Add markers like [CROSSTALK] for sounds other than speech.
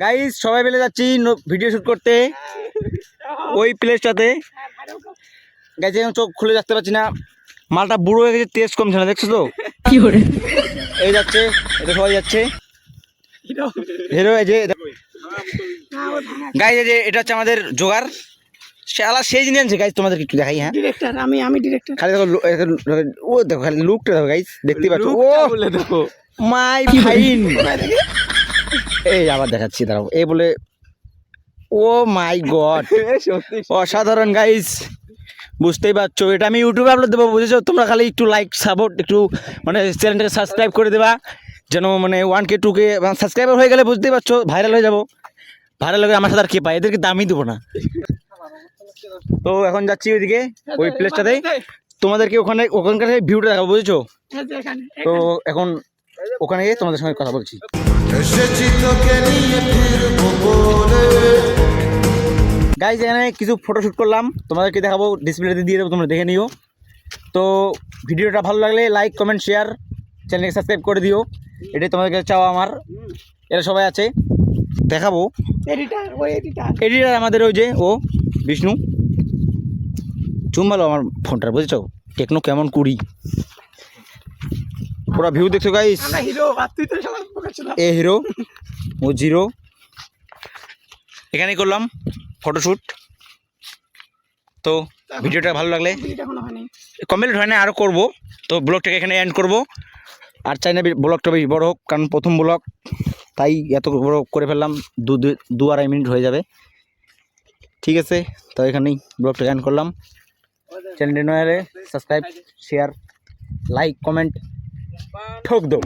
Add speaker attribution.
Speaker 1: Guys সবাই মিলে যাচ্ছি ভিডিও শুট করতে। ওই প্লেসটাতে গাইছে এখন চোখ খুলে রাখতে পারছি না। মালটা বুড়ো হয়ে গেছে তেজ কমছে না দেখছ তো? কি করে? এই যাচ্ছে এটা সবাই যাচ্ছে। হিরো এই যে গাইজ এই যে এটা হচ্ছে আমাদের জোগাড়। শালা সেই জিনিস আনছে। গাইজ তোমাদেরকে একটু দেখাই হ্যাঁ?
Speaker 2: ডিরেক্টর আমি আমি ডিরেক্টর
Speaker 1: খালি দেখো ও দেখো খালি লুকটা দেখো গাইজ দেখতে পাচ্ছ। ও! মাই ফাইন [LAUGHS] এই আবার দেখাচ্ছি দাঁড়াও। এই বলে ও মাই গড [LAUGHS] অসাধারণ গাইস বুঝতেই পারছ এটা আমি ইউটিউবে আপলোড দেবো বুঝেছ? তোমরা খালি একটু লাইক সাপোর্ট একটু মানে চ্যানেলটাকে সাবস্ক্রাইব করে দেবা যেন মানে one K two K subscriber হয়ে গেলে বুঝতেই পারছ ভাইরাল হয়ে যাব। ভাইরাল হয়ে আমার সাথে আর কে পায়? এদেরকে দামই দেবো না। তো এখন যাচ্ছি ওইদিকে ওই প্লেসটাতে তোমাদেরকে ওখানে ওখানকার ভিউটা দেখাবো বুঝেছ? তো এখন ওখানে গিয়ে তোমাদের সঙ্গে কথা বলছি। গাইজ এখানে কিছু ফটোশ্যুট করলাম। তোমাদেরকে দেখাবো ডিসপ্লেতে দিয়ে দেবো তোমরা দেখে নিও। তো ভিডিওটা ভালো লাগলে লাইক কমেন্ট শেয়ার চ্যানেলকে সাবস্ক্রাইব করে দিও। এটাই তোমাদের কাছে চাওয়া আমার। এরা সবাই আছে। দেখাবো।
Speaker 2: এডিটার ওই এডিটার
Speaker 1: এডিটার আমাদের ওই যে ও বিষ্ণু। চুম ভালো আমার ফোনটা বুঝেছ? টেকনো কেমন কুড়ি। পুরো ভিউ দেখছ গাইস এ হিরো ও জিরো এখানেই করলাম ফটোশ্যুট তো ভিডিওটা ভালো লাগলে কমপ্লিট হয় না আরও করব। তো ব্লগটাকে এখানে এন্ড করব। আর চাই না ব্লগটা বেশি বড় হোক কারণ প্রথম ব্লগ তাই এত বড় করে ফেললাম দু দু- দু আড়াই মিনিট হয়ে যাবে। ঠিক আছে তো এখানেই ব্লগটাকে এন্ড করলাম। চ্যানেলটি নয় সাবস্ক্রাইব শেয়ার লাইক কমেন্ট ঠোক দো